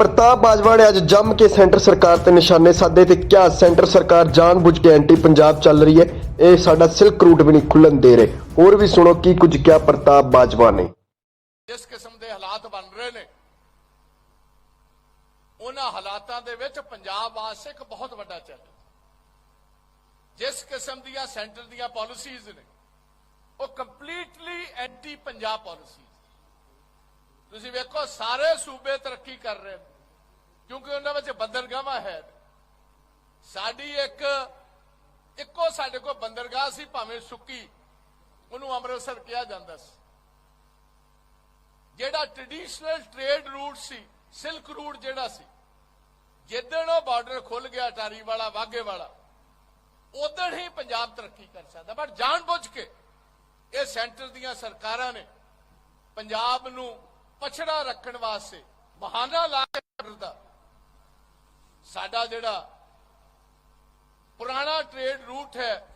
ਪ੍ਰਤਾਪ ਬਾਜਵਾ ਨੇ ਅੱਜ ਜੰਮ ਕੇ ਸੈਂਟਰ ਸਰਕਾਰ ਤੇ ਨਿਸ਼ਾਨੇ ਸਾਧੇ ਤੇ ਕਿਹਾ, ਸੈਂਟਰ ਸਰਕਾਰ ਜਾਣਬੁੱਝ ਕੇ ਐਂਟੀ ਪੰਜਾਬ ਚੱਲ ਰਹੀ ਹੈ। ਇਹ ਸਾਡਾ ਸਿਲਕ ਰੂਟ ਵੀ ਨਹੀਂ ਖੁੱਲਣ ਦੇ ਰਹੇ। ਹੋਰ ਵੀ ਸੁਣੋ ਕੀ ਕੁਝ ਕਿਹਾ ਪ੍ਰਤਾਪ ਬਾਜਵਾ ਨੇ। ਜਿਸ ਕਿਸਮ ਦੇ ਹਾਲਾਤ ਬਣ ਰਹੇ ਨੇ, ਉਹਨਾਂ ਹਾਲਾਤਾਂ ਦੇ ਵਿੱਚ ਪੰਜਾਬ ਵਾਸਤੇ ਇੱਕ ਬਹੁਤ ਵੱਡਾ ਚੈਲੰਜ ਜਿਸ ਕਿਸਮ ਦੀਆਂ ਸੈਂਟਰ ਦੀਆਂ ਪਾਲਿਸੀਜ਼ ਨੇ, ਉਹ ਕੰਪਲੀਟਲੀ ਐਂਟੀ ਪੰਜਾਬ ਪਾਲਿਸੀਜ਼ ਤੁਸੀਂ ਵੇਖੋ, ਸਾਰੇ ਸੂਬੇ ਤਰੱਕੀ ਕਰ ਰਹੇ ਨੇ, ਕਿਉਂਕਿ ਉਹਨਾਂ ਵਿੱਚ ਬੰਦਰਗਾਹਾਂ ਹੈ ਸਾਡੀ ਇੱਕ, ਇੱਕੋ ਸਾਡੇ ਕੋਲ ਬੰਦਰਗਾਹ ਸੀ, ਭਾਵੇਂ ਸੁੱਕੀ, ਉਹਨੂੰ ਅੰਮ੍ਰਿਤਸਰ ਕਿਹਾ ਜਾਂਦਾ ਸੀ। ਜਿਹੜਾ ਟ੍ਰੈਡੀਸ਼ਨਲ ਟ੍ਰੇਡ ਰੂਟ ਸੀ ਸਿਲਕ ਰੂਟ ਜਿਹੜਾ ਸੀ, ਜਿੱਦਣ ਉਹ ਬਾਰਡਰ ਖੁੱਲ ਗਿਆ ਟਾਰੀ ਵਾਲਾ ਵਾਗੇ ਵਾਲਾ ਉਦੋਂ ਹੀ ਪੰਜਾਬ ਤਰੱਕੀ ਕਰ ਸਕਦਾ। ਬਟ ਜਾਣ ਬੁੱਝ ਕੇ ਇਹ ਸੈਂਟਰ ਦੀਆਂ ਸਰਕਾਰਾਂ ਨੇ ਪੰਜਾਬ ਨੂੰ ਪਛੜਾ ਰੱਖਣ ਵਾਸਤੇ, ਬਹਾਨਾ ਲਾ ਕੇ border ਦਾ। ਸਾਡਾ ਜਿਹੜਾ ਪੁਰਾਣਾ ਟ੍ਰੇਡ ਰੂਟ ਹੈ,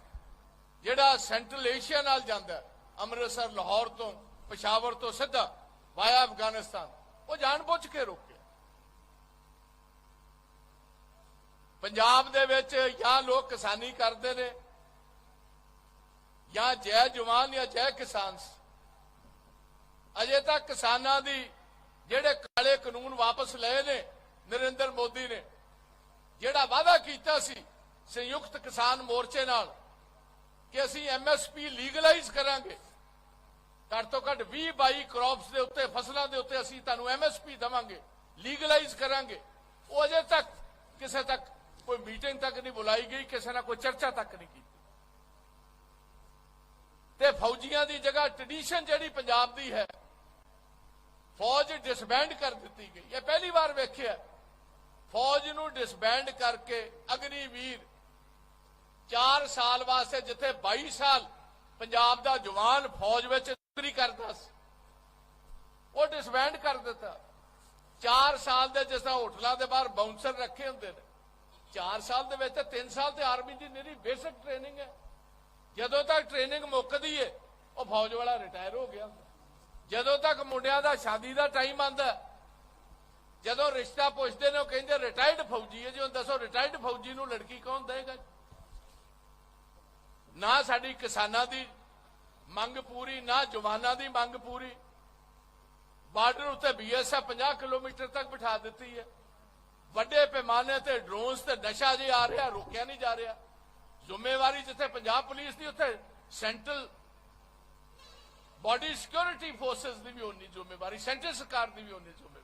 ਜਿਹੜਾ ਸੈਂਟਰਲ ਏਸ਼ੀਆ ਨਾਲ ਜਾਂਦਾ, ਅੰਮ੍ਰਿਤਸਰ, ਲਾਹੌਰ ਤੋਂ, ਪਸ਼ਾਵਰ ਤੋਂ ਸਿੱਧਾ ਵਾਇਆ ਅਫਗਾਨਿਸਤਾਨ, ਉਹ ਜਾਣਬੁੱਝ ਕੇ ਰੋਕਿਆ। ਪੰਜਾਬ ਦੇ ਵਿੱਚ ਜਾਂ ਲੋਕ ਕਿਸਾਨੀ ਕਰਦੇ ਨੇ, ਜਾਂ ਜੈ ਜਵਾਨ ਜਾਂ ਜੈ ਕਿਸਾਨ ਅਜੇ ਤੱਕ ਕਿਸਾਨਾਂ ਦੀ ਜਿਹੜੇ ਕਾਲੇ ਕਾਨੂੰਨ ਵਾਪਸ ਲਏ ਨੇ, ਨਰਿੰਦਰ ਮੋਦੀ ਨੇ, ਜਿਹੜਾ ਵਾਅਦਾ ਕੀਤਾ ਸੀ ਸੰਯੁਕਤ ਕਿਸਾਨ ਮੋਰਚੇ ਨਾਲ ਕਿ ਅਸੀਂ ਐਮਐਸਪੀ ਲੀਗਲਾਈਜ਼ ਕਰਾਂਗੇ, ਘੱਟ ਤੋਂ ਘੱਟ 20 22 ਕ੍ਰੌਪਸ ਦੇ ਉੱਤੇ, ਫਸਲਾਂ ਦੇ ਉੱਤੇ ਅਸੀਂ ਤੁਹਾਨੂੰ ਐਮਐਸਪੀ ਦਵਾਂਗੇ ਲੀਗਲਾਈਜ਼ ਕਰਾਂਗੇ। ਉਹ ਅਜੇ ਤੱਕ ਕਿਸੇ ਤੱਕ ਕੋਈ ਮੀਟਿੰਗ ਤੱਕ ਨਹੀਂ ਬੁਲਾਈ ਗਈ, ਕਿਸੇ ਨਾਲ ਕੋਈ ਚਰਚਾ ਤੱਕ ਨਹੀਂ ਕੀਤੀ। ਤੇ ਫੌਜੀਆਂ ਦੀ ਜਗ੍ਹਾ ਟ੍ਰੈਡੀਸ਼ਨ ਜਿਹੜੀ ਪੰਜਾਬ ਦੀ ਹੈ ਫੌਜ ਡਿਸਬੈਂਡ ਕਰ ਦਿੱਤੀ ਗਈ। ਇਹ ਪਹਿਲੀ ਵਾਰ ਵੇਖਿਆ ਫੌਜ ਨੂੰ ਡਿਸਬੈਂਡ ਕਰਕੇ ਅਗਨੀਵੀਰ 4 ਸਾਲ ਵਾਸਤੇ ਜਿੱਥੇ 22 ਸਾਲ ਪੰਜਾਬ ਦਾ ਜਵਾਨ ਫੌਜ ਵਿੱਚ ਨੌਕਰੀ ਕਰਦਾ ਸੀ, ਉਹ ਡਿਸਬੈਂਡ ਕਰ ਦਿੱਤਾ। 4 ਸਾਲ ਦੇ ਜਿਸ ਤਰ੍ਹਾਂ ਹੋਟਲਾਂ ਦੇ ਬਾਹਰ ਬਾਉਂਸਰ ਰੱਖੇ ਹੁੰਦੇ ਨੇ 4 ਸਾਲ ਦੇ ਵਿੱਚ ਤੇ 3 ਸਾਲ ਤੇ ਆਰਮੀ ਦੀ ਨਿਰੀ ਬੇਸਿਕ ਟ੍ਰੇਨਿੰਗ ਹੈ। ਜਦੋਂ ਤੱਕ ਟ੍ਰੇਨਿੰਗ ਮੁੱਕਦੀ ਏ, ਉਹ ਫੌਜ ਵਾਲਾ ਰਿਟਾਇਰ ਹੋ ਗਿਆ ਜਦੋਂ ਤੱਕ ਮੁੰਡਿਆਂ ਦਾ ਸ਼ਾਦੀ ਦਾ ਟਾਈਮ ਆਂਦਾ ਜਦੋਂ ਰਿਸ਼ਤਾ ਪੁੱਛਦੇ ਨੇ, ਉਹ ਕਹਿੰਦੇ ਰਿਟਾਇਰਡ ਫੌਜੀ ਹੈ ਜੀ, ਹੁਣ ਦੱਸੋ ਰਿਟਾਇਰਡ ਫੌਜੀ ਨੂੰ ਲੜਕੀ ਕੌਣ ਦੇਗਾ ਨਾ ਸਾਡੀ ਕਿਸਾਨਾਂ ਦੀ ਮੰਗ ਪੂਰੀ, ਨਾ ਜਵਾਨਾਂ ਦੀ ਮੰਗ ਪੂਰੀ। ਬਾਰਡਰ ਉੱਤੇ ਬੀਐਸਐਫ 50 ਕਿਲੋਮੀਟਰ ਤੱਕ ਬਿਠਾ ਦਿੱਤੀ ਹੈ। ਵੱਡੇ ਪੈਮਾਨੇ ਤੇ ਡਰੋਨਸ ਤੇ ਨਸ਼ਾ ਜੇ ਆ ਰਿਹਾ, ਰੋਕਿਆ ਨਹੀਂ ਜਾ ਰਿਹਾ। ਜ਼ਿੰਮੇਵਾਰੀ ਜਿੱਥੇ ਪੰਜਾਬ ਪੁਲਿਸ ਦੀ, ਉੱਥੇ ਸੈਂਟਰਲ ਬਾਡੀ ਸਿਕਿਉਰਿਟੀ ਫੋਰਸਸ ਦੀ ਵੀ ਹੋਣੀ ਜ਼ਿੰਮੇਵਾਰੀ ਸੈਂਟਰ ਸਰਕਾਰ ਦੀ ਵੀ ਹੋਣੀ ਜ਼ਿੰਮੇਵਾਰੀ।